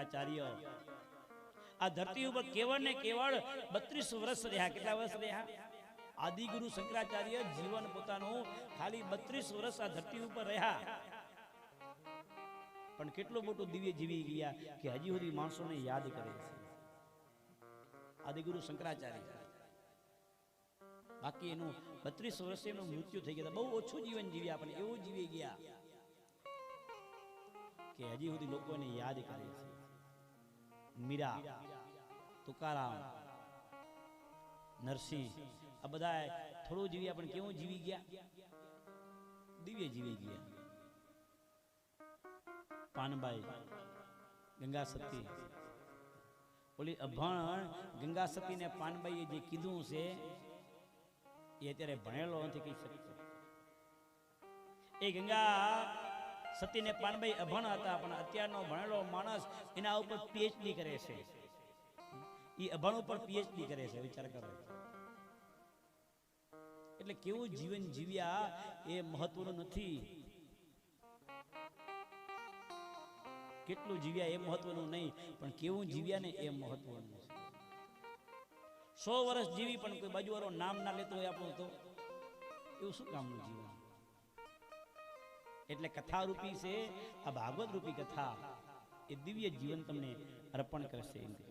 શંકરાચાર્ય આ ધરતી ઉપર કેવળ ને કેવળ બત્રીસ વર્ષ રહ્યા. કેટલા વર્ષ રહ્યા? આદિગુરુ શંકરાચાર્ય જીવન પોતાનું ખાલી બત્રીસ વર્ષ આ ધરતી ઉપર રહ્યા. પણ કેટલું મોટું દિવ્ય જીવી ગયા કે હજી સુધી માણસોને યાદ કરે છે. આદિગુરુ શંકરાચાર્ય. બાકી એનું બત્રીસ વર્ષે એનું મૃત્યુ થઈ ગયા બહુ ઓછું જીવન જીવ્યા પણ એવું જીવી ગયા કે હજી સુધી લોકો એને યાદ કરે છે. મીરા, તુકારામ, નરસિંહ, આ બધા થોડું જીવ્યા પણ કેવું જીવી ગયા? દિવ્ય જીવી ગયા. પાનબાઈ ગંગા સતી ઓલી અભણ ગંગા સતીને પાનબાઈએ જે કીધું છે, એ અત્યારે ભણેલો નથી કહી શકતો એ ગંગા સતીને પાનભાઈ અભણ હતા, પણ અત્યારનો ભણેલો માણસ એના ઉપર પીએચડી કરે છે. એ અભણ ઉપર પીએચડી કરે છે, વિચાર કરો. એટલે કેવું જીવન જીવ્યા એ મહત્વનું નથી. કેટલું જીવ્યા એ મહત્વનું નહીં, પણ કેવું જીવ્યા ને એ મહત્વનું સો વર્ષ જીવી, પણ કોઈ બાજુવાળો નામ ના લેતો હોય આપણું તો. એવું શું કામનું જીવન? એટલે કથા રૂપી છે, આ ભાગવત રૂપી કથા. એ દિવ્ય જીવન તમને અર્પણ કરશે એમ છે.